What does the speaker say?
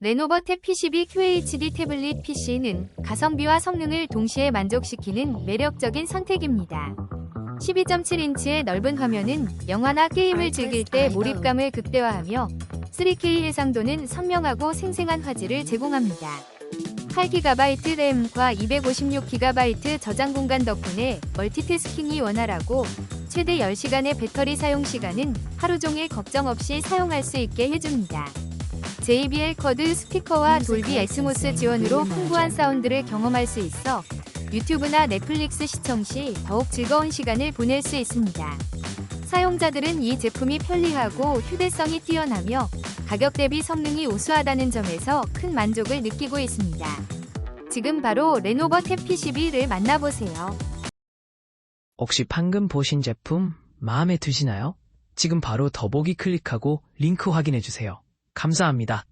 레노버 탭 P12 QHD 태블릿 PC는 가성비와 성능을 동시에 만족시키는 매력적인 선택입니다. 12.7인치의 넓은 화면은 영화나 게임을 즐길 때 몰입감을 극대화하며 3K 해상도는 선명하고 생생한 화질을 제공합니다. 8GB 램과 256GB 저장 공간 덕분에 멀티태스킹이 원활하고 최대 10시간의 배터리 사용 시간은 하루 종일 걱정 없이 사용할 수 있게 해줍니다. JBL 커드 스피커와 돌비 애트모스 지원으로 풍부한 사운드를 경험할 수 있어 유튜브나 넷플릭스 시청 시 더욱 즐거운 시간을 보낼 수 있습니다. 사용자들은 이 제품이 편리하고 휴대성이 뛰어나며 가격 대비 성능이 우수하다는 점에서 큰 만족을 느끼고 있습니다. 지금 바로 레노버 탭 P12를 만나보세요. 혹시 방금 보신 제품 마음에 드시나요? 지금 바로 더보기 클릭하고 링크 확인해 주세요. 감사합니다.